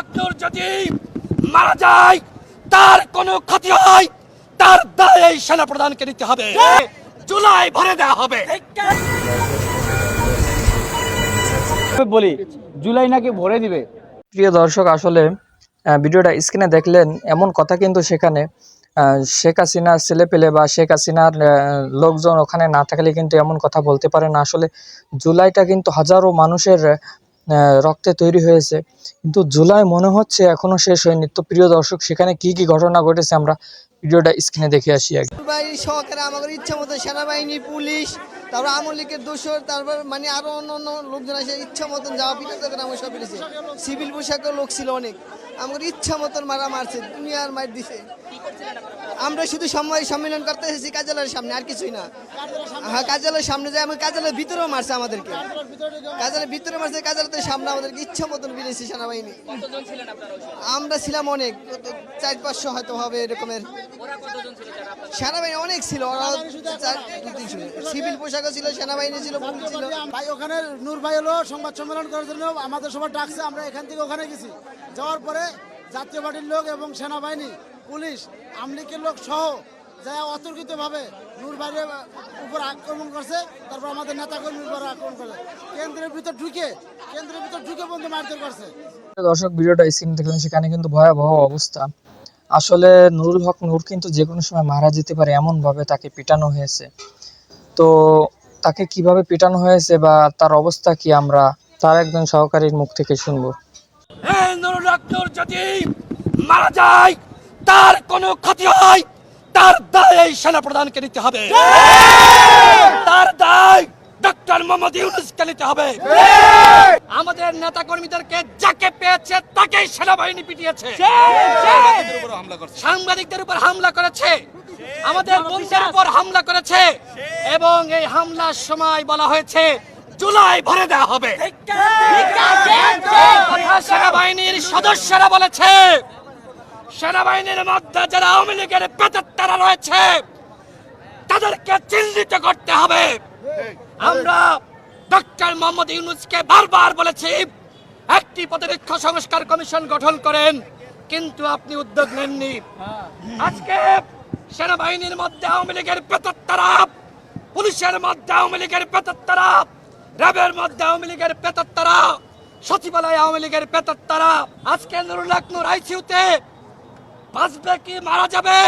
আকবর যদি মারা যায় তার কোনো ক্ষতি হয় তার দায় এই সেনা প্রধানকে নিতে হবে। জুলাই ভরে দেওয়া হবে। বলি জুলাই নাকি ভরে দিবে? প্রিয় দর্শক আসলে ভিডিওটা স্ক্রিনে দেখলেন এমন কথা কিন্তু সেখানে শেখ হাসিনার ছেলে পেলে বা শেখ হাসিনার লোকজন ওখানে না থাকলে কিন্তু এমন কথা বলতে পারে না। আসলে জুলাইটা কিন্তু হাজারো মানুষের রক্তে তৈরি হয়েছে। কিন্তু জুলাই মনে হচ্ছে এখনও শেষ হয়নি। তো প্রিয় দর্শক, সেখানে কি কি ঘটনা ঘটেছে আমরা ভিডিওটা স্ক্রিনে দেখে আসি আগে। সহকারে আমাদের ইচ্ছা মতো সেনাবাহিনী, পুলিশ তারপর আওয়ামী লীগের দোষর, তারপর মানে আরও অন্য অন্য লোকজন আসে, ইচ্ছা মতন যাওয়া করে আমার সব পেরেছে সিভিল পোশাকের লোক ছিল অনেক। আমার ইচ্ছা মতন মারা মারছে, দুনিয়ার মার দিছে। আমরা শুধু সময় সম্মেলন করতে এসেছি কার্যালয়ের সামনে, আর কিছুই না। হ্যাঁ কার্যালয়ের সামনে যাই আমি কার্যালয়ের ভিতরেও মারছে আমাদেরকে। কার্যালয়ের ভিতরে মারছে, কার্যালয়ের সামনে আমাদেরকে ইচ্ছা মতন বিরেছি সেনাবাহিনী। আমরা ছিলাম অনেক চার পাঁচশো হয়তো হবে এরকমের। সেনাবাহিনী অনেক ছিল। সিভিল পোশাকও ছিল সেনাবাহিনী ছিল পুলিশ ছিল। ভাই ওখানে নূর ভাই হলো সংবাদ সম্মেলন করার জন্য আমাদের সবার ডাকছে আমরা এখান থেকে ওখানে গেছি। যাওয়ার পরে জাতীয় পার্টির লোক এবং সেনাবাহিনী পুলিশ আমলিকের লোক সহ যা অতর্কিতভাবে নূর ভাইয়ের উপর আক্রমণ করছে তারপর আমাদের নেতাকর্মীর উপর আক্রমণ করছে। কেন্দ্রের ভিতর ঢুকে কেন্দ্রের ভিতর ঢুকে বন্ধু মারধর করছে। দর্শক ভিডিওটা স্ক্রিন দেখলেন সেখানে কিন্তু ভয়াবহ অবস্থা। আসলে নুরুল হক নূর কিন্তু যে কোনো সময় মারা যেতে পারে এমন ভাবে তাকে পিটানো হয়েছে। তো তাকে কীভাবে পিটানো হয়েছে বা তার অবস্থা কি আমরা তার একজন সহকারীর মুখ থেকে শুনব। যদি মারা যায়, তার কোনো ক্ষতি হয়, তার দায় এই সেনা প্রধানকে নিতে হবে। তার দায় ডক্টর মোহাম্মদ ইউনুসকে নিতে হবে। আমাদের নেতা কর্মীদেরকে যাকে পেয়েছে, তাকেই সেনাবাহিনী পিটিয়েছে। সাংবাদিকদের উপর হামলা করেছে। আমাদের বন্ধুদের উপর হামলা করেছে। এবং এই হামলার সময় বলা হয়েছে, জুলাই ভরে দেওয়া হবে। সেনাবাহিনীর সদস্যরা বলেছে, সেনাবাহিনীর মধ্যে যারা আওয়ামী লীগের পেতাত্তারা রয়েছে, তাদেরকে চিহ্নিত করতে হবে। আমরা ডক্টর মোহাম্মদ ইউনুসকে বারবার বলেছি, একটি প্রতিরক্ষ সংস্কার কমিশন গঠন করেন, কিন্তু আপনি উদ্যোগ নেননি। আজকে সেনাবাহিনীর মধ্যে আওয়ামী লীগের পেতাত্তারা পুলিশের মধ্যে আওয়ামী লীগের পেতাত্তারা, র্যাবের মধ্যে আওয়ামী লীগের পেতাত্তারা, সচিবালয় আওয়ামী লীগের পেতাত্তারা, আজকে নুরুল আকনুর আইসিউতে বাঁচবে কি মারা যাবে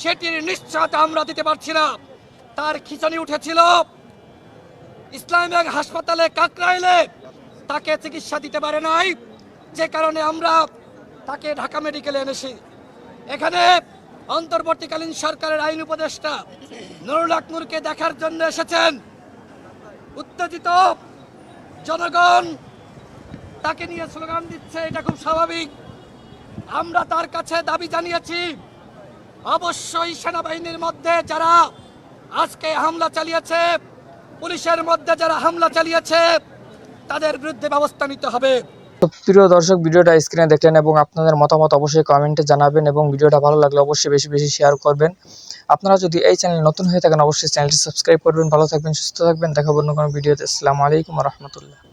সেটির নিশ্চয়তা আমরা দিতে পারছি না। তার খিচুনি উঠেছিল ইসলামিক হাসপাতালে কাকরাইলে। তাকে চিকিৎসা দিতে পারে নাই। যে কারণে আমরা তাকে ঢাকা মেডিকেলে এনেছি। এখানে অন্তর্বর্তীকালীন সরকারের আইন উপদেষ্টা নুরুল আকনুরকে দেখার জন্য এসেছেন। উত্তেজিত জনগণ তাকে নিয়ে স্লোগান দিচ্ছে, এটা খুব স্বাভাবিক। আমরা তার কাছে দাবি জানিয়েছি, অবশ্যই সেনাবাহিনীর মধ্যে যারা আজকে হামলা চালিয়েছে, পুলিশের মধ্যে যারা হামলা চালিয়েছে, তাদের বিরুদ্ধে ব্যবস্থা নিতে হবে। তো প্রিয় দর্শক, ভিডিওটা স্ক্রিনে দেখলেন এবং আপনাদের মতামত অবশ্যই কমেন্টে জানাবেন এবং ভিডিওটা ভালো লাগলে অবশ্যই বেশি বেশি শেয়ার করবেন। আপনারা যদি এই চ্যানেল নতুন হয়ে থাকেন, অবশ্যই চ্যানেলটি সাবস্ক্রাইব করবেন। ভালো থাকবেন, সুস্থ থাকবেন। দেখা অন্য কোনো ভিডিওতে আসসালামু আলাইকুম রহমতুল্লাহ।